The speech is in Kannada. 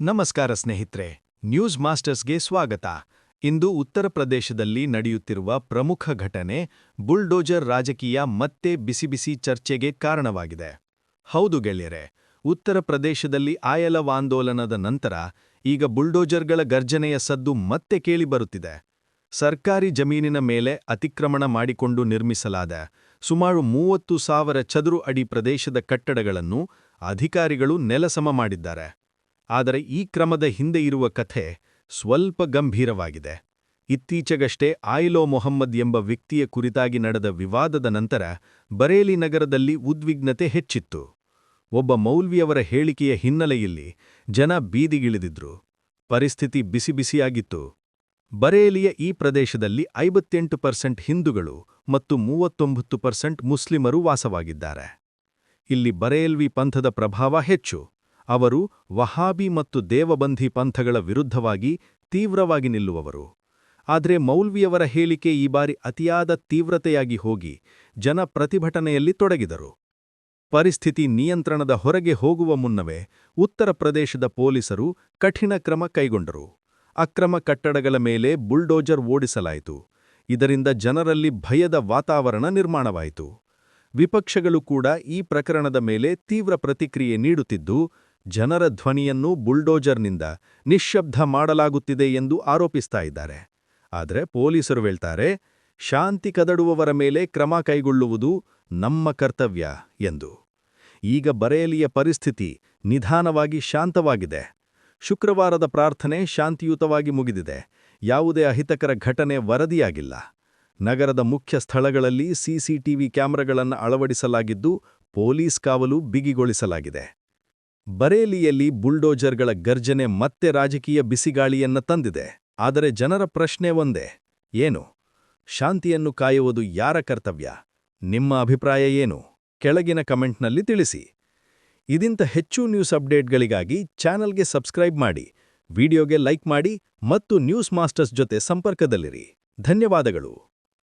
ನಮಸ್ಕಾರ ಸ್ನೇಹಿತರೆ, ನ್ಯೂಸ್ ಮಾಸ್ಟರ್ಸ್ಗೆ ಸ್ವಾಗತ. ಇಂದು ಉತ್ತರ ಪ್ರದೇಶದಲ್ಲಿ ನಡೆಯುತ್ತಿರುವ ಪ್ರಮುಖ ಘಟನೆ ಬುಲ್ಡೋಜರ್ ರಾಜಕೀಯ ಮತ್ತೆ ಬಿಸಿಬಿಸಿ ಬಿಸಿ ಚರ್ಚೆಗೆ ಕಾರಣವಾಗಿದೆ. ಹೌದು ಗೆಳೆಯರೆ, ಉತ್ತರ ಪ್ರದೇಶದಲ್ಲಿ ಆಯಲವಾಂದೋಲನದ ನಂತರ ಈಗ ಬುಲ್ಡೋಜರ್ಗಳ ಗರ್ಜನೆಯ ಸದ್ದು ಮತ್ತೆ ಕೇಳಿಬರುತ್ತಿದೆ. ಸರ್ಕಾರಿ ಜಮೀನಿನ ಮೇಲೆ ಅತಿಕ್ರಮಣ ಮಾಡಿಕೊಂಡು ನಿರ್ಮಿಸಲಾದ ಸುಮಾರು ಮೂವತ್ತು ಸಾವಿರ ಚದುರು ಅಡಿ ಪ್ರದೇಶದ ಕಟ್ಟಡಗಳನ್ನು ಅಧಿಕಾರಿಗಳು ನೆಲಸಮ ಮಾಡಿದ್ದಾರೆ. ಆದರೆ ಈ ಕ್ರಮದ ಹಿಂದೆ ಇರುವ ಕಥೆ ಸ್ವಲ್ಪ ಗಂಭೀರವಾಗಿದೆ. ಇತ್ತೀಚೆಗಷ್ಟೇ ಆಯಿಲೋ ಮೊಹಮ್ಮದ್ ಎಂಬ ವ್ಯಕ್ತಿಯ ಕುರಿತಾಗಿ ನಡೆದ ವಿವಾದದ ನಂತರ ಬರೇಲಿ ನಗರದಲ್ಲಿ ಉದ್ವಿಗ್ನತೆ ಹೆಚ್ಚಿತ್ತು. ಒಬ್ಬ ಮೌಲ್ವಿಯವರ ಹೇಳಿಕೆಯ ಹಿನ್ನೆಲೆಯಲ್ಲಿ ಜನ ಬೀದಿಗಿಳಿದಿದ್ರು. ಪರಿಸ್ಥಿತಿ ಬಿಸಿಬಿಸಿಯಾಗಿತ್ತು ಬರೇಲಿಯ ಈ ಪ್ರದೇಶದಲ್ಲಿ ಐವತ್ತೆಂಟು ಪರ್ಸೆಂಟ್ ಹಿಂದೂಗಳು ಮತ್ತು ಮೂವತ್ತೊಂಬತ್ತು ಪರ್ಸೆಂಟ್ ಮುಸ್ಲಿಮರು ವಾಸವಾಗಿದ್ದಾರೆ. ಇಲ್ಲಿ ಬರೇಲ್ವಿ ಪಂಥದ ಪ್ರಭಾವ ಹೆಚ್ಚು. ಅವರು ವಹಾಬಿ ಮತ್ತು ದೇವಬಂಧಿ ಪಂಥಗಳ ವಿರುದ್ಧವಾಗಿ ತೀವ್ರವಾಗಿ ನಿಲ್ಲುವವರು. ಆದರೆ ಮೌಲ್ವಿಯವರ ಹೇಳಿಕೆ ಈ ಬಾರಿ ಅತಿಯಾದ ತೀವ್ರತೆಯಾಗಿ ಹೋಗಿ ಜನ ಪ್ರತಿಭಟನೆಯಲ್ಲಿ ತೊಡಗಿದರು. ಪರಿಸ್ಥಿತಿ ನಿಯಂತ್ರಣದ ಹೊರಗೆ ಹೋಗುವ ಮುನ್ನವೇ ಉತ್ತರ ಪ್ರದೇಶದ ಪೊಲೀಸರು ಕಠಿಣ ಕ್ರಮ ಕೈಗೊಂಡರು. ಅಕ್ರಮ ಕಟ್ಟಡಗಳ ಮೇಲೆ ಬುಲ್ಡೋಜರ್ ಓಡಿಸಲಾಯಿತು. ಇದರಿಂದ ಜನರಲ್ಲಿ ಭಯದ ವಾತಾವರಣ ನಿರ್ಮಾಣವಾಯಿತು. ವಿಪಕ್ಷಗಳು ಕೂಡ ಈ ಪ್ರಕರಣದ ಮೇಲೆ ತೀವ್ರ ಪ್ರತಿಕ್ರಿಯೆ ನೀಡುತ್ತಿದ್ದು ಜನರ ಧ್ವನಿಯನ್ನು ಬುಲ್ಡೋಜರ್ನಿಂದ ನಿಶ್ಶಬ್ದ ಮಾಡಲಾಗುತ್ತಿದೆ ಎಂದು ಆರೋಪಿಸ್ತಾ ಇದ್ದಾರೆ. ಆದರೆ ಪೊಲೀಸರು ಹೇಳ್ತಾರೆ, ಶಾಂತಿ ಕದಡುವವರ ಮೇಲೆ ಕ್ರಮ ಕೈಗೊಳ್ಳುವುದು ನಮ್ಮ ಕರ್ತವ್ಯ ಎಂದು. ಈಗ ಬರೆಯಲಿಯ ಪರಿಸ್ಥಿತಿ ನಿಧಾನವಾಗಿ ಶಾಂತವಾಗಿದೆ. ಶುಕ್ರವಾರದ ಪ್ರಾರ್ಥನೆ ಶಾಂತಿಯುತವಾಗಿ ಮುಗಿದಿದೆ. ಯಾವುದೇ ಅಹಿತಕರ ಘಟನೆ ವರದಿಯಾಗಿಲ್ಲ. ನಗರದ ಮುಖ್ಯ ಸ್ಥಳಗಳಲ್ಲಿ ಸಿಸಿಟಿವಿ ಕ್ಯಾಮೆರಾಗಳನ್ನು ಅಳವಡಿಸಲಾಗಿದ್ದು ಪೊಲೀಸ್ ಕಾವಲು ಬಿಗಿಗೊಳಿಸಲಾಗಿದೆ. ಬರೇಲಿಯಲ್ಲಿ ಬುಲ್ಡೋಜರ್ಗಳ ಗರ್ಜನೆ ಮತ್ತೆ ರಾಜಕೀಯ ಬಿಸಿಗಾಳಿಯನ್ನ ತಂದಿದೆ. ಆದರೆ ಜನರ ಪ್ರಶ್ನೆ ಒಂದೇ, ಏನು? ಶಾಂತಿಯನ್ನು ಕಾಯುವುದು ಯಾರ ಕರ್ತವ್ಯ? ನಿಮ್ಮ ಅಭಿಪ್ರಾಯ ಏನು? ಕೆಳಗಿನ ಕಮೆಂಟ್ನಲ್ಲಿ ತಿಳಿಸಿ. ಇದಿಂತ ಹೆಚ್ಚು ನ್ಯೂಸ್ ಅಪ್ಡೇಟ್ಗಳಿಗಾಗಿ ಚಾನಲ್ಗೆ ಸಬ್ಸ್ಕ್ರೈಬ್ ಮಾಡಿ, ವಿಡಿಯೋಗೆ ಲೈಕ್ ಮಾಡಿ ಮತ್ತು ನ್ಯೂಸ್ ಮಾಸ್ಟರ್ಸ್ ಜೊತೆ ಸಂಪರ್ಕದಲ್ಲಿರಿ. ಧನ್ಯವಾದಗಳು.